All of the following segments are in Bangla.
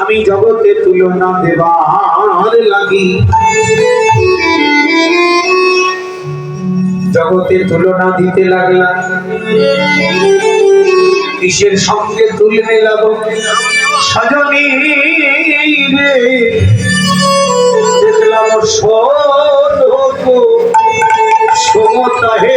আমি জগতে তুলনা দেবার লাগি। জগতে তুলনা দিতে লাগলাম কিসের সঙ্গে তুলে মেলাবো সজনী রে। দেখলাম সমতা হে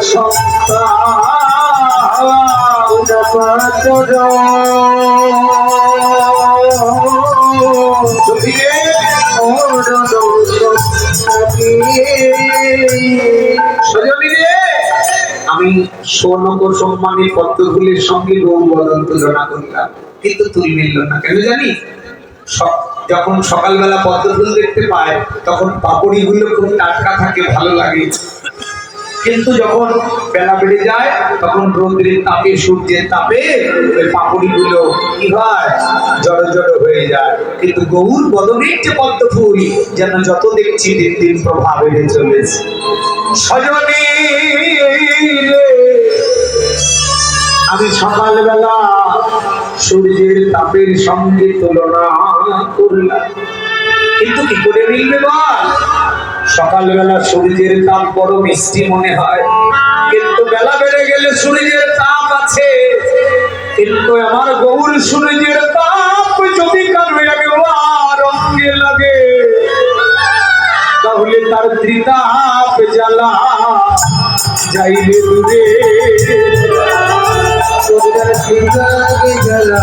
আমি স্বর্ণকর সম্মানী পদ্মফুলের সঙ্গে গৌর বদল তুলনা করলাম, কিন্তু তুই মিলল না। কেন জানি? যখন সকালবেলা পদ্মফুল দেখতে পায়, তখন পাপড়ি গুলো খুব টাটকা থাকে, ভালো লাগে। কিন্তু যখন বেলা বেড়ে যায়, তখন রোদ্রের তাপে, সূর্যের তাপে ওই পাপড়ি গুলো কি হয়? জড়ো জড়ো হয়ে যায়। কিন্তু গৌর বদনের যে পদ্ম ফুল যেন যত দেখছি দিন দিন প্রভাব বেড়ে চলেছে। সজনী আমি সকালবেলা সূর্যের তাপের সঙ্গে তুলনা করলাম। কিন্তু কি করে মিলবে বল? সকালবেলা সূর্যের তাপ বড় মিষ্টি মনে হয়। কিন্তু বেলা বেড়ে গেলে সূর্যের তাপ আছে। কিন্তু আমার গৌর সূর্যের তাপ যদি কারও অঙ্গে লাগে, তাহলে তার ত্রিতাপ জ্বালা যাইবে দূরে। জ্বালা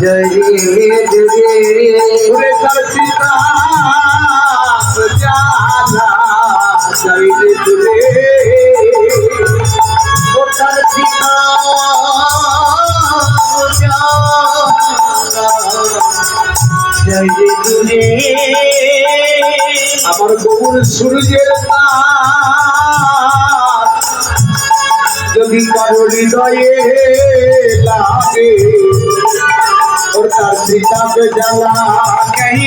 যাইবে দূরে। তার ত্রিতাপ আমার গৌর সূর্যের যদি কারও হৃদয়ে লাগে ওর তার ত্রিতাপে জ্বালা কেহি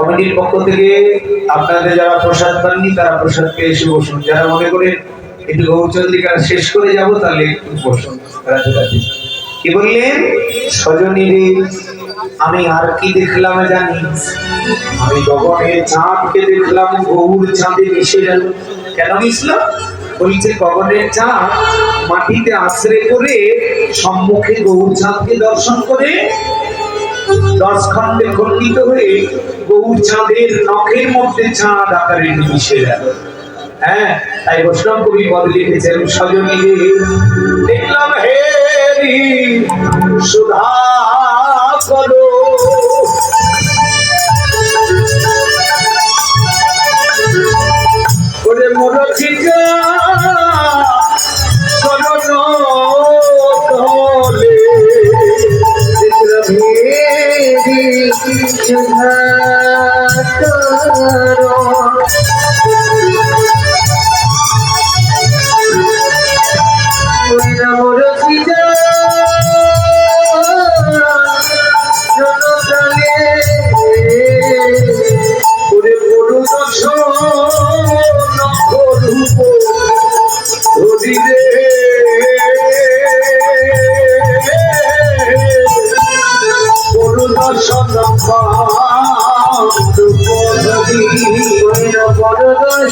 কমিটির পক্ষ থেকে আপনাদের যারা প্রসাদ পাননি, তারা প্রসাদ পেয়ে এসে বসুন। যারা মনে করেন একটু গৌরচন্দ্রিকা শেষ করে যাব, তাহলে একটু বসুন রাধে কি বললেন? সজনী আমি আর কি দেখলাম জানিস আমি গগনের চাঁদকে দেখলাম, গৌর চাঁদে মিশে গেল। কেন মিশল? বলছে গগনের চাঁদ মাটিতে আশ্রয় করে সম্মুখে গৌর চাঁদকে দর্শন করে দশ খণ্ডে খণ্ডিত হয়ে গৌর চাঁদের নখের মধ্যে চাঁদ আকারে মিশে গেল। হ্যাঁ তাই বৈষ্ণব কবি পদ লিখেছেন, সজনী দেখলাম হে সুধা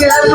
গেল